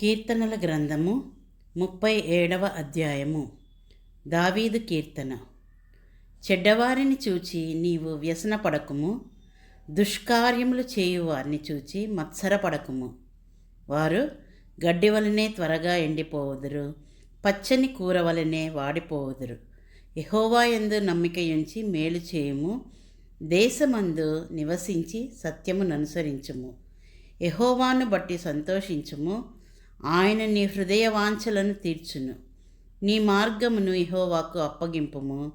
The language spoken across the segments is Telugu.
కీర్తనల గ్రంథము ముప్పై ఏడవ అధ్యాయము. దావీదు కీర్తన. చెడ్డవారిని చూచి నీవు వ్యసన పడకుము దుష్కార్యములు చేయువారిని చూచి మత్సర పడకుము వారు గడ్డి వలనే త్వరగా ఎండిపోవుదురు పచ్చని కూర వలనే వాడిపోవుదురు. ఎహోవా యందు నమ్మికయుంచి మేలు చేయుము దేశమందు నివసించి సత్యమును అనుసరించుము ఎహోవాను బట్టి సంతోషించుము ఆయన నీ హృదయ వాంఛలను తీర్చును. నీ మార్గమును ఇహోవాకు అప్పగింపుము.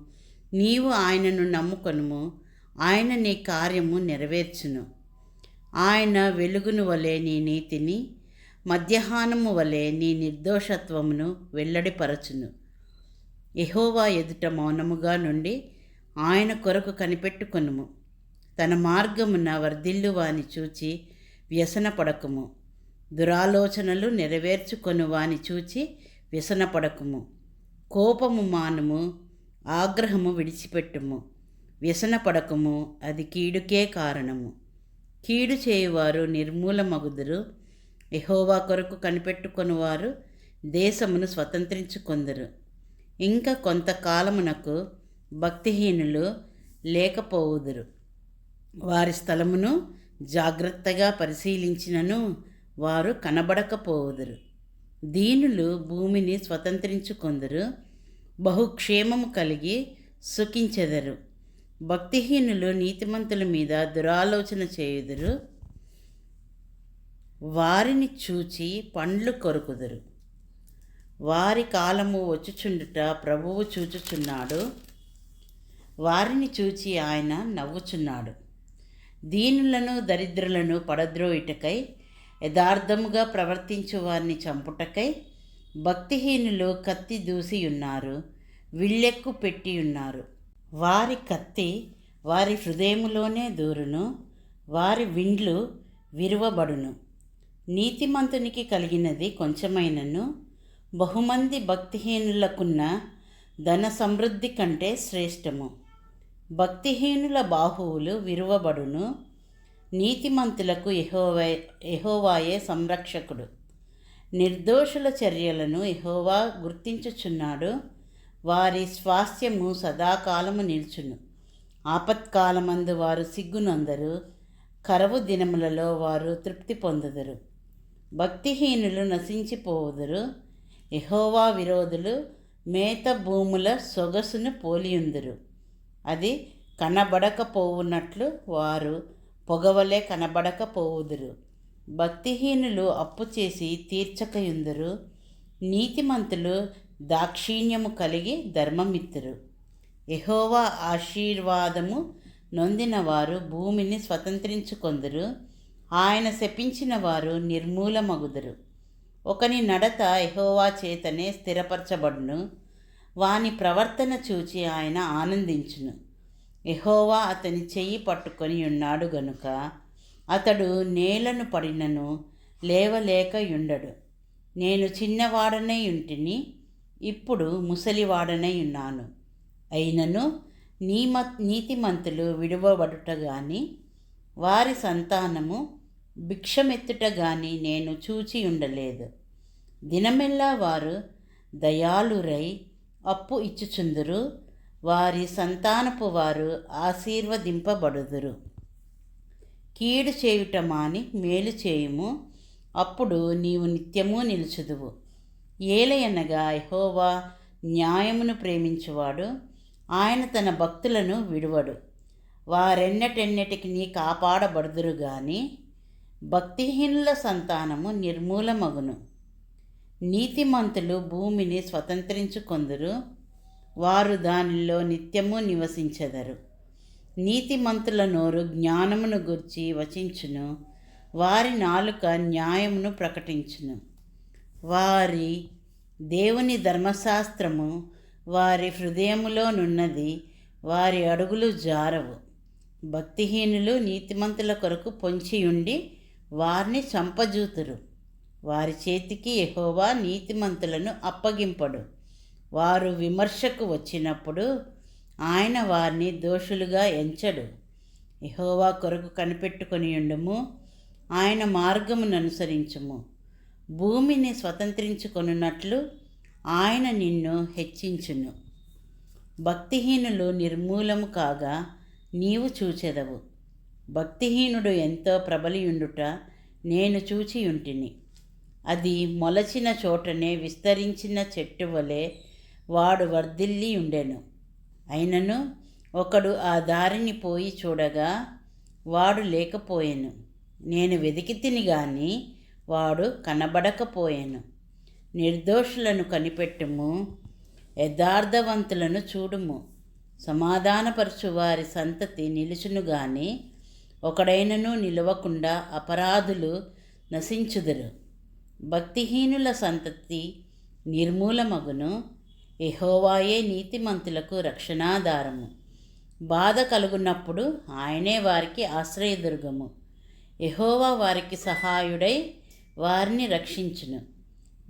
నీవు ఆయనను నమ్ముకొనుము. ఆయన నీ కార్యము నెరవేర్చును. ఆయన వెలుగును వలె నీ నీతిని మధ్యాహ్నము వలె నీ నిర్దోషత్వమును వెల్లడిపరచును. ఎహోవా ఎదుట మౌనముగా నుండి ఆయన కొరకు కనిపెట్టుకొనుము. తన మార్గమున వర్ధిల్లువాని చూచి వ్యసన పడకము దురాలోచనలు నెరవేర్చుకొని వాని చూచి వ్యసనపడకుము. కోపము మానుము ఆగ్రహము విడిచిపెట్టుము. వ్యసనపడకము అది కీడుకే కారణము. కీడు చేయువారు నిర్మూలమగుదురు. ఎహోవా కొరకు కనిపెట్టుకొనువారు దేశమును స్వతంత్రించుకొందరు. ఇంకా కొంతకాలమునకు భక్తిహీనులు లేకపోవుదురు. వారి స్థలమును జాగ్రత్తగా పరిశీలించినను వారు కనబడకపోవుదురు దీనులు భూమిని స్వతంత్రించుకొందరు. బహుక్షేమము కలిగి సుఖించెదరు. భక్తిహీనులు నీతిమంతుల మీద దురాలోచన చేయుదురు. వారిని చూచి పండ్లు కొరుకుదురు. వారి కాలము వచ్చుచుండుట ప్రభువు చూచుచున్నాడు. వారిని చూచి ఆయన నవ్వుచున్నాడు. దీనులను దరిద్రులను పడద్రోయుటకై యథార్థముగా ప్రవర్తించు వారిని చంపుటకై భక్తిహీనులు కత్తి దూసియున్నారు విళ్ళెక్కు పెట్టి ఉన్నారు వారి కత్తి వారి హృదయములోనే దూరును వారి విండ్లు విరువబడును. నీతిమంతునికి కలిగినది కొంచెమైనను బహుమంది భక్తిహీనులకున్న ధన సమృద్ధి కంటే శ్రేష్టము. భక్తిహీనుల బాహువులు విరువబడును నీతిమంతులకు ఎహోవా ఎహోవాయే సంరక్షకుడు. నిర్దోషుల చర్యలను ఎహోవా గుర్తించుచున్నాడు. వారి స్వాస్థ్యము సదాకాలము నిల్చును. ఆపత్కాలమందు వారు సిగ్గునందరు. కరవు దినములలో వారు తృప్తి పొందుదురు. భక్తిహీనులు నశించిపోవుదురు. ఎహోవా విరోధులు మేత భూముల సొగసును పోలియుందురు. అది కనబడకపోవునట్లు వారు పొగవలే కనబడకపోవుదురు. భక్తిహీనులు అప్పు చేసి తీర్చకయుందురు. నీతిమంతులు దాక్షిణ్యము కలిగి ధర్మమిత్తురు. యహోవా ఆశీర్వాదము నొందిన వారు భూమిని స్వతంత్రించుకొందరు. ఆయన శపించిన వారు నిర్మూలమగుదురు. ఒకని నడత యహోవా చేతనే స్థిరపరచబడును. వాని ప్రవర్తన చూచి ఆయన ఆనందించును. ఎహోవా అతని చెయ్యి పట్టుకొని ఉన్నాడు గనుక అతడు నేలను పడినను లేవలేక ఉండడు నేను చిన్నవాడనై ఉంటిని ఇప్పుడు ముసలివాడనై ఉన్నాను. అయినను నీమ నీతిమంతులు విడువబడుట గాని వారి సంతానము భిక్షమెత్తుట గాని నేను చూచి ఉండలేదు. దినమెల్లా వారు దయాలురై అప్పు ఇచ్చుచుందురు వారి సంతానపు వారు ఆశీర్వదింపబడుదురు. కీడు చేయుట మాని మేలు చేయుము. అప్పుడు నీవు నిత్యము నిలుచుదువు. ఏలయనగా యహోవా న్యాయమును ప్రేమించువాడు. ఆయన తన భక్తులను విడువడు. వారెన్నటెన్నటికి నీ కాపాడబడుదురు గాని భక్తిహీనుల సంతానము నిర్మూలమగును. నీతిమంతులు భూమిని స్వతంత్రించుకొందురు. వారు దానిలో నిత్యము నివసించెదరు. నీతిమంతుల నోరు జ్ఞానమును గుర్చి వచించును. వారి నాలుక న్యాయమును ప్రకటించును. వారి దేవుని ధర్మశాస్త్రము వారి హృదయములోనున్నది వారి అడుగులు జారవు. భక్తిహీనులు నీతిమంతుల కొరకు పొంచియుండి వారిని చంపజూతురు. వారి చేతికి ఎహోవా నీతిమంతులను అప్పగింపడు. వారు విమర్శకు వచ్చినప్పుడు ఆయన వారిని దోషులుగా ఎంచడు. యహోవా కొరకు కనిపెట్టుకొని ఉండము ఆయన మార్గమును అనుసరించము. భూమిని స్వతంత్రించుకొనున్నట్లు ఆయన నిన్ను హెచ్చించును. భక్తిహీనులు నిర్మూలము కాగా నీవు చూచెదవు. భక్తిహీనుడు ఎంతో ప్రబలియుండుట నేను చూచియుంటిని. అది మొలచిన చోటనే విస్తరించిన చెట్టు వలె వాడు వర్ధిల్లి ఉండెను. అయినను ఒకడు ఆ దారిని పోయి చూడగా వాడు లేకపోయాను. నేను వెతికి తిని గాని వాడు కనబడకపోయాను. నిర్దోషులను కనిపెట్టుము యథార్థవంతులను చూడుము. సమాధానపరచు వారి సంతతి నిలుచును గాని ఒకడైనను నిలవకుండా అపరాధులు నశించుదురు. భక్తిహీనుల సంతతి నిర్మూలమగును. ఎహోవాయే నీతిమంతులకు రక్షణాధారము. బాధ కలుగున్నప్పుడు ఆయనే వారికి ఆశ్రయదుర్గము. ఎహోవా వారికి సహాయుడై వారిని రక్షించును.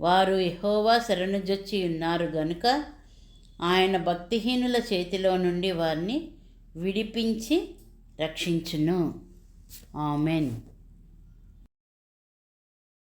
వారు ఎహోవా శరణుజొచ్చి ఉన్నారు గనుక ఆయన భక్తిహీనుల చేతిలో నుండి వారిని విడిపించి రక్షించును. ఆమెన్.